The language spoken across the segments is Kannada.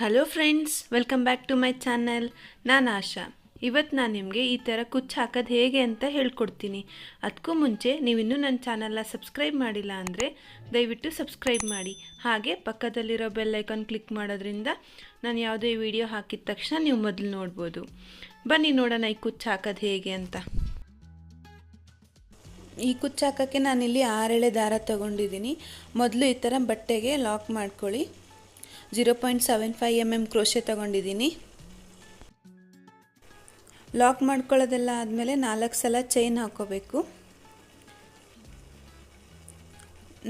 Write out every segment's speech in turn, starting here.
Hello friends welcome back to my channel ನಾನು ಆಶಾ. ಇವತ್ತು ನಾನು ನಿಮಗೆ ಈ ಥರ ಕುಚ್ಚು ಹಾಕೋದು ಹೇಗೆ ಅಂತ ಹೇಳ್ಕೊಡ್ತೀನಿ. ಅದಕ್ಕೂ ಮುಂಚೆ ನೀವಿನ್ನೂ ನನ್ನ ಚಾನಲ್ನ ಸಬ್ಸ್ಕ್ರೈಬ್ ಮಾಡಿಲ್ಲ ಅಂದರೆ ದಯವಿಟ್ಟು ಸಬ್ಸ್ಕ್ರೈಬ್ ಮಾಡಿ. ಹಾಗೆ ಪಕ್ಕದಲ್ಲಿರೋ ಬೆಲ್ ಐಕಾನ್ ಕ್ಲಿಕ್ ಮಾಡೋದ್ರಿಂದ ನಾನು ಯಾವುದೇ ವಿಡಿಯೋ ಹಾಕಿದ ತಕ್ಷಣ ನೀವು ಮೊದಲು ನೋಡ್ಬೋದು. ಬನ್ನಿ ನೋಡೋಣ ಈ ಕುಚ್ಚು ಹಾಕೋದು ಹೇಗೆ ಅಂತ. ಈ ಕುಚ್ಚು ಹಾಕೋಕ್ಕೆ ನಾನಿಲ್ಲಿ ಆರೆಳೆ ದಾರ ತಗೊಂಡಿದ್ದೀನಿ. ಮೊದಲು ಈ ಥರ ಬಟ್ಟೆಗೆ ಲಾಕ್ ಮಾಡ್ಕೊಳ್ಳಿ. Zero point seven five M M crochet ತೊಗೊಂಡಿದ್ದೀನಿ. ಲಾಕ್ ಮಾಡ್ಕೊಳ್ಳೋದೆಲ್ಲ ಆದಮೇಲೆ ನಾಲ್ಕು ಸಲ ಚೈನ್ ಹಾಕೋಬೇಕು.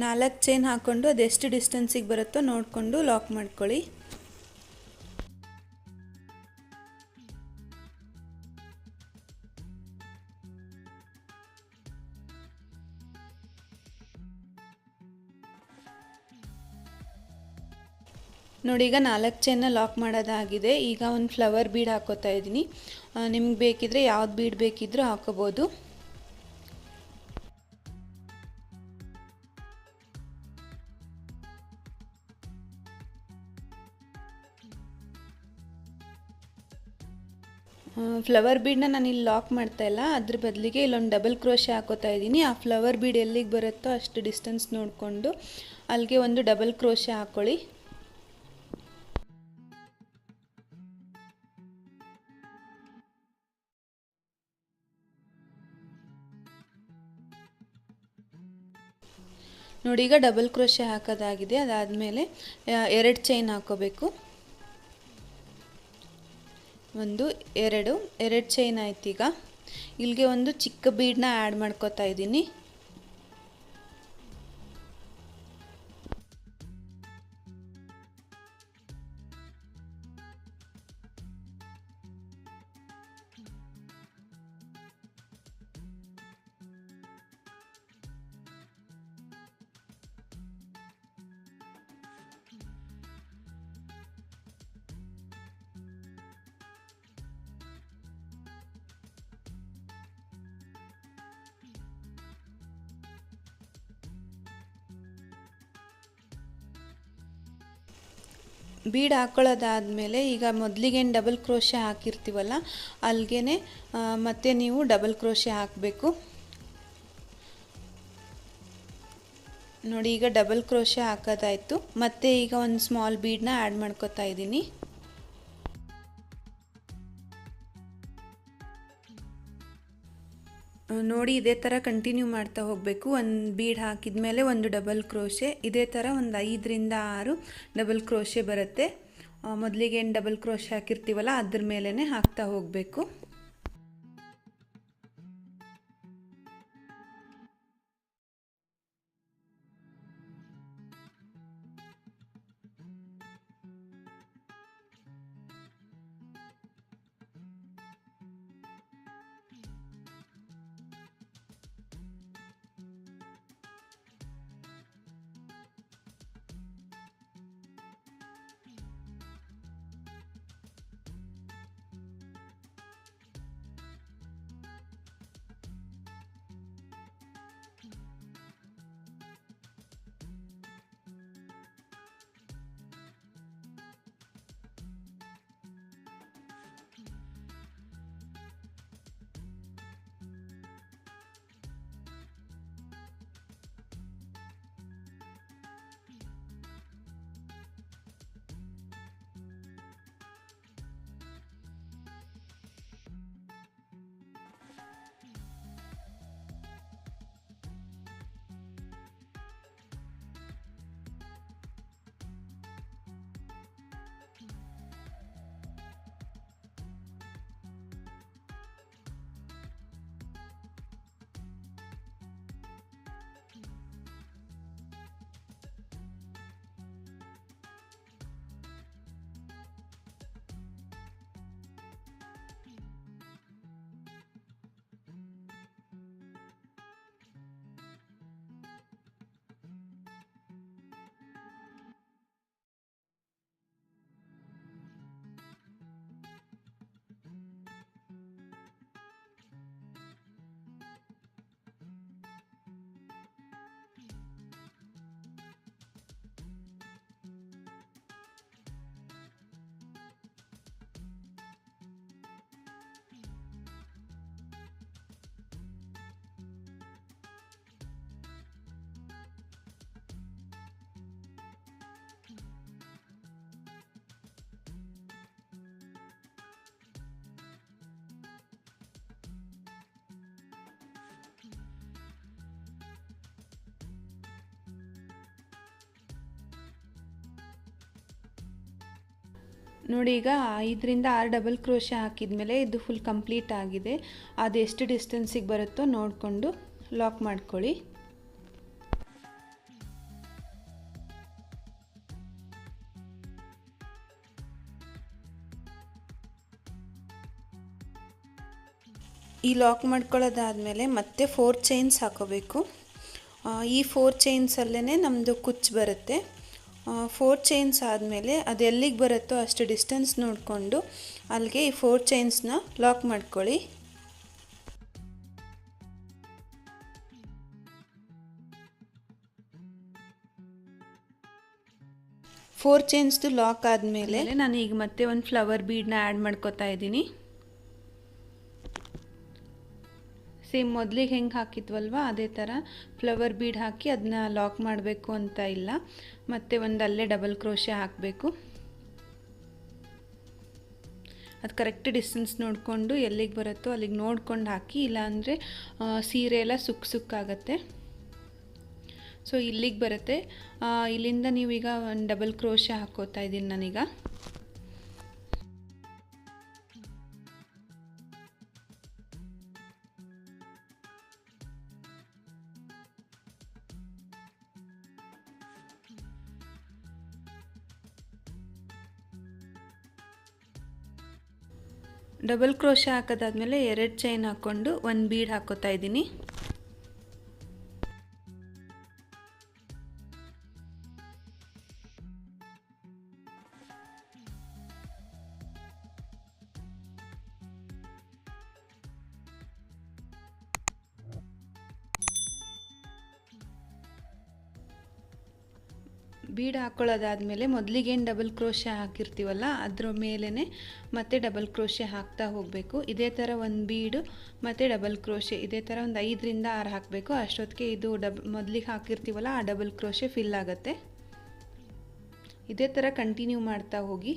ನಾಲ್ಕು ಚೈನ್ ಹಾಕ್ಕೊಂಡು ಅದೆಷ್ಟು ಡಿಸ್ಟೆನ್ಸಿಗೆ ಬರುತ್ತೋ ನೋಡಿಕೊಂಡು ಲಾಕ್ ಮಾಡ್ಕೊಳ್ಳಿ. ನೋಡಿ, ಈಗ ನಾಲ್ಕು ಚೈನ್ನ ಲಾಕ್ ಮಾಡೋದಾಗಿದೆ. ಈಗ ಒಂದು ಫ್ಲವರ್ ಬೀಡ್ ಹಾಕೋತಾ ಇದ್ದೀನಿ. ನಿಮ್ಗೆ ಬೇಕಿದ್ರೆ ಯಾವ್ದು ಬೀಡ್ ಬೇಕಿದ್ರೂ ಹಾಕೋಬೋದು. ಫ್ಲವರ್ ಬೀಡನ್ನ ನಾನು ಇಲ್ಲಿ ಲಾಕ್ ಮಾಡ್ತಾ ಇಲ್ಲ. ಅದ್ರ ಬದಲಿಗೆ ಇಲ್ಲೊಂದು ಡಬಲ್ ಕ್ರೋಶೆ ಹಾಕೋತಾ ಇದ್ದೀನಿ. ಆ ಫ್ಲವರ್ ಬೀಡ್ ಎಲ್ಲಿಗೆ ಬರುತ್ತೋ ಅಷ್ಟು ಡಿಸ್ಟೆನ್ಸ್ ನೋಡಿಕೊಂಡು ಅಲ್ಲಿಗೆ ಒಂದು ಡಬಲ್ ಕ್ರೋಶೆ ಹಾಕ್ಕೊಳ್ಳಿ ನೋಡಿ, ಈಗ ಡಬಲ್ ಕ್ರೋಶೆ ಹಾಕೋದಾಗಿದೆ. ಅದಾದಮೇಲೆ ಎರಡು ಚೈನ್ ಹಾಕೋಬೇಕು. ಒಂದು, ಎರಡು ಎರಡು ಚೈನ್ ಆಯ್ತು ಈಗ. ಇಲ್ಲಿಗೆ ಒಂದು ಚಿಕ್ಕ ಬೀಡನ್ನ ಆ್ಯಡ್ ಮಾಡ್ಕೋತಾ ಇದ್ದೀನಿ. ಬೀಡ್ ಹಾಕ್ಕೊಳ್ಳೋದಾದಮೇಲೆ ಈಗ ಮೊದಲಿಗೇನು ಡಬಲ್ ಕ್ರೋಶೆ ಹಾಕಿರ್ತೀವಲ್ಲ ಅಲ್ಲಿಗೆ ಮತ್ತೆ ನೀವು ಡಬಲ್ ಕ್ರೋಶೆ ಹಾಕಬೇಕು. ನೋಡಿ, ಈಗ ಡಬಲ್ ಕ್ರೋಶೆ ಹಾಕೋದಾಯಿತು. ಮತ್ತೆ ಈಗ ಒಂದು ಸ್ಮಾಲ್ ಬೀಡನ್ನ ಆ್ಯಡ್ ಮಾಡ್ಕೋತಾ ಇದ್ದೀನಿ. ನೋಡಿ ಇದೇ ಥರ ಕಂಟಿನ್ಯೂ ಮಾಡ್ತಾ ಹೋಗಬೇಕು. ಒಂದು ಬೀಡ್ ಹಾಕಿದ ಮೇಲೆ ಒಂದು ಡಬಲ್ ಕ್ರೋಶೆ ಇದೇ ಥರ ಒಂದು ಐದರಿಂದ ಆರು ಡಬಲ್ ಕ್ರೋಶೆ ಬರುತ್ತೆ. ಮೊದಲಿಗೆ ಏನು ಡಬಲ್ ಕ್ರೋಶೆ ಹಾಕಿರ್ತೀವಲ್ಲ, ಅದ್ರ ಮೇಲೇ ಹಾಕ್ತಾ ಹೋಗಬೇಕು. ನೋಡಿ ಈಗ ಐದರಿಂದ ಆರು ಡಬಲ್ ಕ್ರೋಶೆ ಹಾಕಿದ್ಮೇಲೆ ಇದು ಫುಲ್ ಕಂಪ್ಲೀಟ್ ಆಗಿದೆ. ಅದು ಎಷ್ಟು ಡಿಸ್ಟೆನ್ಸಿಗೆ ಬರುತ್ತೋ ನೋಡಿಕೊಂಡು ಲಾಕ್ ಮಾಡ್ಕೊಳ್ಳಿ. ಈ ಲಾಕ್ ಮಾಡ್ಕೊಳ್ಳೋದಾದಮೇಲೆ ಮತ್ತೆ ಫೋರ್ ಚೈನ್ಸ್ ಹಾಕೋಬೇಕು. ಈ ಫೋರ್ ಚೈನ್ಸಲ್ಲೇ ನಮ್ಮದು ಕುಚ್ಚು ಬರುತ್ತೆ. ಫೋರ್ ಚೈನ್ಸ್ ಆದಮೇಲೆ ಅದು ಎಲ್ಲಿಗೆ ಬರುತ್ತೋ ಅಷ್ಟು ಡಿಸ್ಟೆನ್ಸ್ ನೋಡಿಕೊಂಡು ಅಲ್ಲಿಗೆ ಈ ಫೋರ್ ಚೈನ್ಸ್ನ ಲಾಕ್ ಮಾಡ್ಕೊಳ್ಳಿ. ಫೋರ್ ಚೈನ್ಸ್ದು ಲಾಕ್ ಆದಮೇಲೆ ನಾನು ಈಗ ಮತ್ತೆ ಒಂದು ಫ್ಲವರ್ ಬೀಡನ್ನ ಆ್ಯಡ್ ಮಾಡ್ಕೋತಾ ಇದ್ದೀನಿ. ಸೇಮ್ ಮೊದಲಿಗೆ ಹೆಂಗೆ ಹಾಕಿದ್ವಲ್ವ? ಅದೇ ಥರ ಫ್ಲವರ್ ಬೀಡ್ ಹಾಕಿ ಅದನ್ನ ಲಾಕ್ ಮಾಡಬೇಕು ಅಂತ ಇಲ್ಲ. ಮತ್ತು ಒಂದು ಅಲ್ಲೇ ಡಬಲ್ ಕ್ರೋಶೆ ಹಾಕಬೇಕು. ಅದು ಕರೆಕ್ಟ್ ಡಿಸ್ಟೆನ್ಸ್ ನೋಡಿಕೊಂಡು ಎಲ್ಲಿಗೆ ಬರುತ್ತೋ ಅಲ್ಲಿಗೆ ನೋಡ್ಕೊಂಡು ಹಾಕಿ, ಇಲ್ಲಾಂದರೆ ಸೀರೆ ಎಲ್ಲ ಸುಕ್ ಸುಕ್ಕಾಗತ್ತೆ ಸೊ ಇಲ್ಲಿಗೆ ಬರುತ್ತೆ. ಇಲ್ಲಿಂದ ನೀವೀಗ ಒಂದು ಡಬಲ್ ಕ್ರೋಶೆ ಹಾಕೋತಾ ಇದ್ದೀನಿ ನಾನೀಗ. ಡಬಲ್ ಕ್ರೋಶ ಹಾಕೋದಾದ್ಮೇಲೆ ಎರಡು ಚೈನ್ ಹಾಕ್ಕೊಂಡು ಒಂದು ಬೀಡ್ ಹಾಕೋತಾ ಇದ್ದೀನಿ. ಬೀಡ್ ಹಾಕ್ಕೊಳ್ಳೋದಾದಮೇಲೆ ಮೊದಲಿಗೇನು ಡಬಲ್ ಕ್ರೋಶೆ ಹಾಕಿರ್ತೀವಲ್ಲ, ಅದ್ರ ಮೇಲೇ ಮತ್ತೆ ಡಬಲ್ ಕ್ರೋಶೆ ಹಾಕ್ತಾ ಹೋಗಬೇಕು. ಇದೇ ಥರ ಒಂದು ಬೀಡು, ಮತ್ತು ಡಬಲ್ ಕ್ರೋಶೆ ಇದೇ ಥರ ಒಂದು ಐದರಿಂದ ಆರು ಹಾಕಬೇಕು. ಅಷ್ಟೊತ್ತಿಗೆ ಇದು ಡಬ್, ಮೊದಲಿಗೆ ಹಾಕಿರ್ತೀವಲ್ಲ, ಆ ಡಬಲ್ ಕ್ರೋಶೆ ಫಿಲ್ ಆಗುತ್ತೆ. ಇದೇ ಥರ ಕಂಟಿನ್ಯೂ ಮಾಡ್ತಾ ಹೋಗಿ.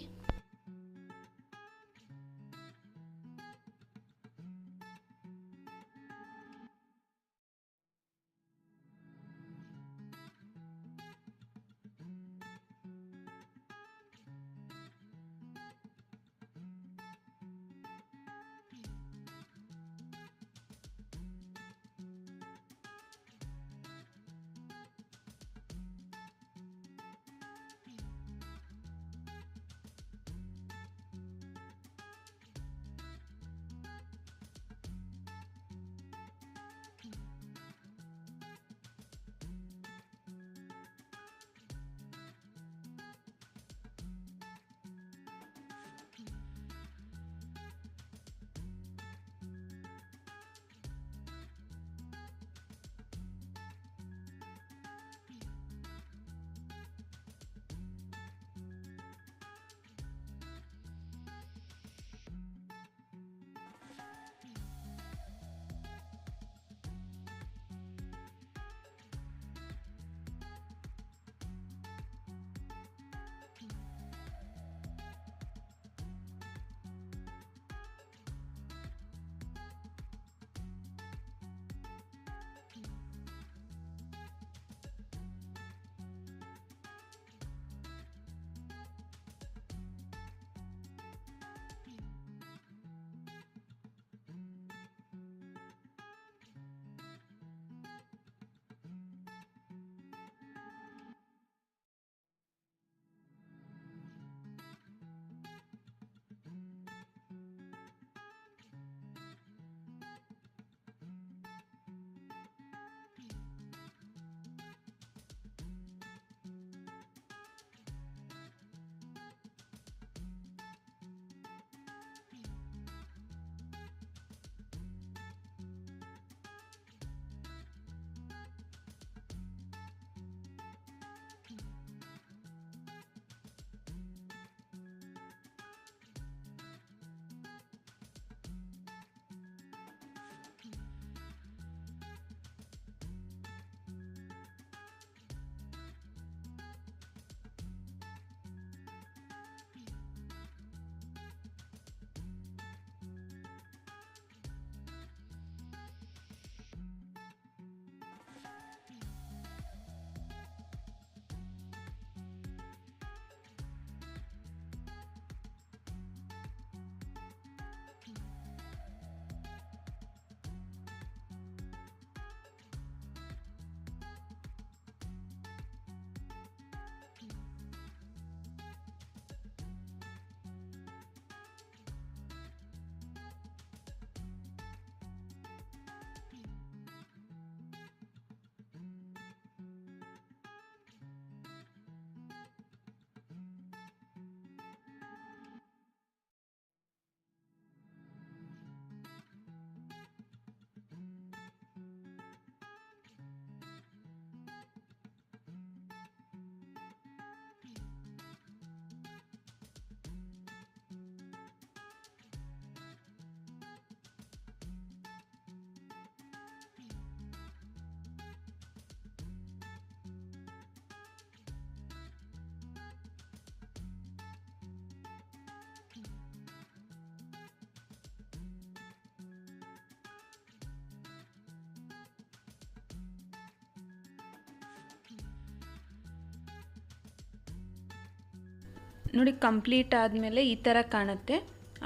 ನೋಡಿ ಕಂಪ್ಲೀಟ್ ಆದಮೇಲೆ ಈ ಥರ ಕಾಣುತ್ತೆ.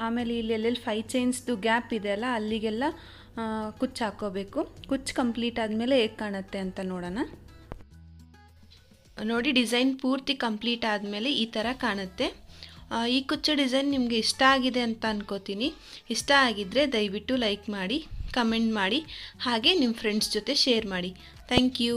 ಆಮೇಲೆ ಇಲ್ಲಿ ಎಲ್ಲೆಲ್ಲಿ ಫೈ ಚೈನ್ಸ್ದು ಗ್ಯಾಪ್ ಇದೆ ಅಲ್ಲ, ಅಲ್ಲಿಗೆಲ್ಲ ಕುಚ್ಚು ಹಾಕೋಬೇಕು. ಕುಚ್ಚು ಕಂಪ್ಲೀಟ್ ಆದಮೇಲೆ ಹೇಗೆ ಕಾಣುತ್ತೆ ಅಂತ ನೋಡೋಣ. ನೋಡಿ ಡಿಸೈನ್ ಪೂರ್ತಿ ಕಂಪ್ಲೀಟ್ ಆದಮೇಲೆ ಈ ಥರ ಕಾಣುತ್ತೆ. ಈ ಕುಚ್ಚು ಡಿಸೈನ್ ನಿಮಗೆ ಇಷ್ಟ ಆಗಿದೆ ಅಂತ ಅನ್ಕೋತೀನಿ. ಇಷ್ಟ ಆಗಿದ್ದರೆ ದಯವಿಟ್ಟು ಲೈಕ್ ಮಾಡಿ ಕಮೆಂಟ್ ಮಾಡಿ, ಹಾಗೆ ನಿಮ್ಮ ಫ್ರೆಂಡ್ಸ್ ಜೊತೆ ಶೇರ್ ಮಾಡಿ. Thank you